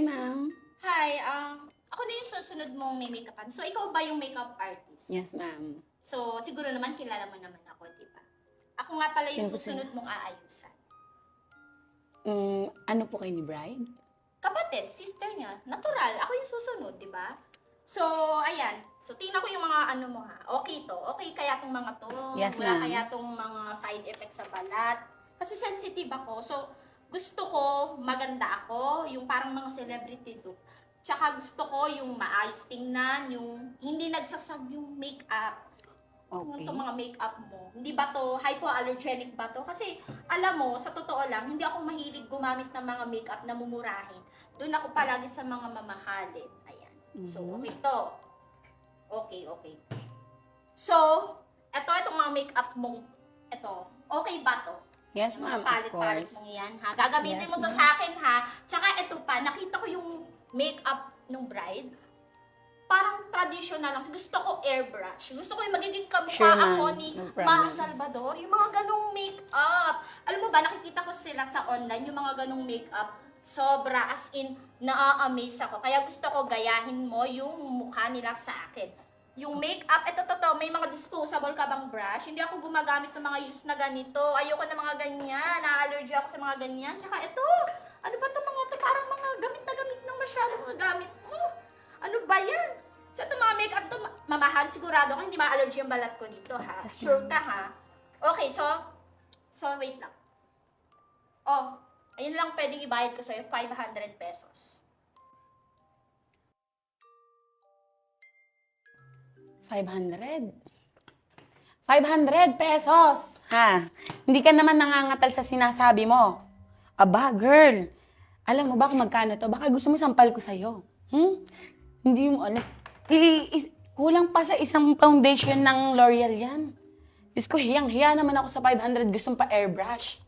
Hi, ma'am. Hi, um, ako na yung susunod mong may makeupan. So, ikaw ba yung makeup artist? Yes, ma'am. So, siguro naman kilala mo naman ako, di ba? Ako nga pala yung Sino po susunod mong aayusan. Mm, ano po kayo ni Bride? Kapatid, sister niya, natural. Ako yung susunod, di ba? So, ayan. So, tingnan ko yung mga ano mo ha. Okay to. Okay kaya tong mga to. Yes, Wala ma'am. kaya tong mga side effects sa balat. Kasi sensitive ako. So, gusto ko maganda ako. Yung parang mga celebrity look. Tsaka gusto ko yung maayos tingnan. Yung hindi nagsasag yung makeup. Okay. Itong mga makeup mo. Hindi ba to hypoallergenic ba to? Kasi alam mo, sa totoo lang, hindi ako mahilig gumamit ng mga makeup na mumurahin. Doon ako palagi sa mga mamahalin. Ayan. So, Mhm. okay to. Okay, okay. So, eto, itong mga makeup mong, eto, okay ba to? Yes, ma'am, of course. mong yan, ha? Gagamitin Yes, mo to sa akin, ha? Tsaka ito pa, nakita ko yung makeup ng bride. Parang traditional lang. Gusto ko airbrush. Gusto ko yung magiging kamukha Sure, ako ni No. Maha Salvador. Yung mga ganong makeup. Alam mo ba, nakikita ko sila sa online, yung mga ganong makeup. Sobra, as in, naa-amaze ako. Kaya gusto ko gayahin mo yung mukha nila sa akin. Yung makeup, ito totoo, may mga disposable ka bang brush? Hindi ako gumagamit ng mga use na ganito. Ayoko ng mga ganyan. Na-allergy ako sa mga ganyan. Tsaka ito, ano ba itong mga to? Parang mga gamit na gamit ng masyadong mga gamit mo. Ano ba yan? Sa itong mga makeup to, ma- mamahal. Sigurado ko hindi ma-allergy ang balat ko dito, ha? Sure ka, ha? Okay, so, so wait lang. Oh, ayun lang pwedeng ibayad ko sa'yo, 500 pesos. 500. 500 pesos. Ha? Hindi ka naman nangangatal sa sinasabi mo. Aba, girl. Alam mo ba kung magkano to? Baka gusto mo sampal ko sa'yo. Hmm? Hindi mo alam. I- is- kulang pa sa isang foundation ng L'Oreal yan. Diyos ko, hiyang-hiya naman ako sa 500. Gustong pa airbrush.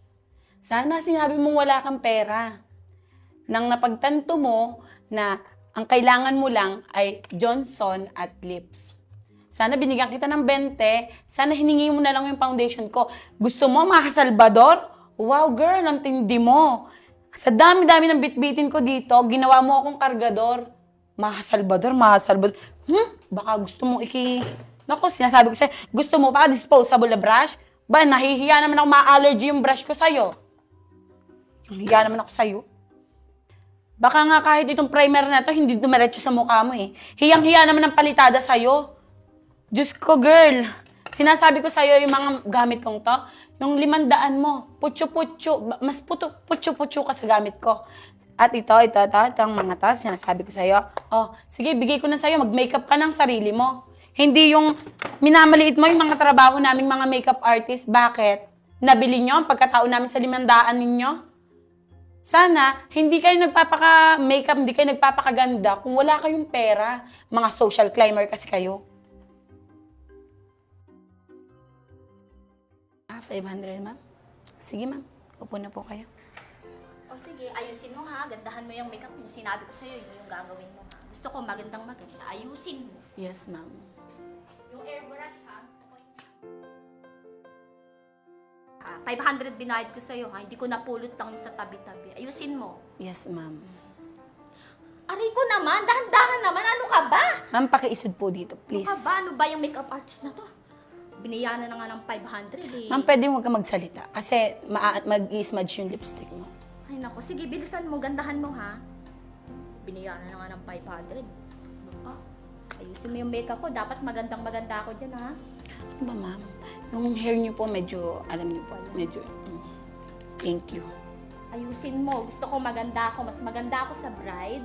Sana sinabi mong wala kang pera. Nang napagtanto mo na ang kailangan mo lang ay Johnson at lips. Sana binigyan kita ng 20. Sana hiningi mo na lang yung foundation ko. Gusto mo, mga Salvador? Wow, girl, ang tindi mo. Sa dami-dami ng bitbitin ko dito, ginawa mo akong kargador. Mga Salvador, mga Salvador. Hmm? Baka gusto mo iki... Naku, sinasabi ko sa'yo, gusto mo pa disposable na brush? Ba, nahihiya naman ako ma-allergy yung brush ko sa'yo. Nahihiya naman ako sa'yo. Baka nga kahit itong primer na to, hindi dumiretso sa mukha mo eh. Hiyang-hiya naman ang palitada sa'yo. Diyos ko, girl. Sinasabi ko sa'yo yung mga gamit kong to, yung limandaan mo, putyo-putyo, mas puto, putyo-putyo ka sa gamit ko. At ito, ito, ito, ito, ang mga to, sinasabi ko sa'yo, oh, sige, bigay ko na sa'yo, mag-makeup ka ng sarili mo. Hindi yung minamaliit mo yung mga trabaho naming mga makeup artist. Bakit? Nabili nyo ang pagkatao namin sa limandaan ninyo? Sana, hindi kayo nagpapaka-makeup, hindi kayo nagpapakaganda kung wala kayong pera. Mga social climber kasi kayo. Ah, 500, ma'am? Sige, ma'am. Upo na po kayo. O sige, ayusin mo ha. Gandahan mo yung makeup. Yung sinabi ko sa'yo, yun yung gagawin mo ha. Gusto ko magandang maganda. Ayusin mo. Yes, ma'am. Yung airbrush ha, gusto ko yung... Ah, 500 binayad ko sa'yo ha. Hindi ko napulot lang yung sa tabi-tabi. Ayusin mo. Yes, ma'am. Aray ko naman, dahan-dahan naman. Ano ka ba? Ma'am, pakiisod po dito, please. Ano ka ba? Ano ba yung makeup artist na to? Biniyanan na nga ng 500 eh. Ma'am, pwede huwag ka magsalita kasi ma- mag-i-smudge yung lipstick mo. Ay nako, sige, bilisan mo. Gandahan mo ha. Biniyanan na nga ng 500. Ah, ayusin mo yung makeup ko. Dapat magandang maganda ako dyan ha. Ano ba, ma'am? Yung hair niyo po, medyo, alam niyo po, medyo, mm. thank you. Ayusin mo. Gusto ko maganda ako. Mas maganda ako sa bride.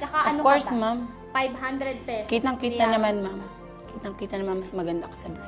Tsaka Of ano course, ka ba? ma'am. 500 pesos. Kitang-kita naman, ma'am. Kitang-kita naman mas maganda ka sa bride.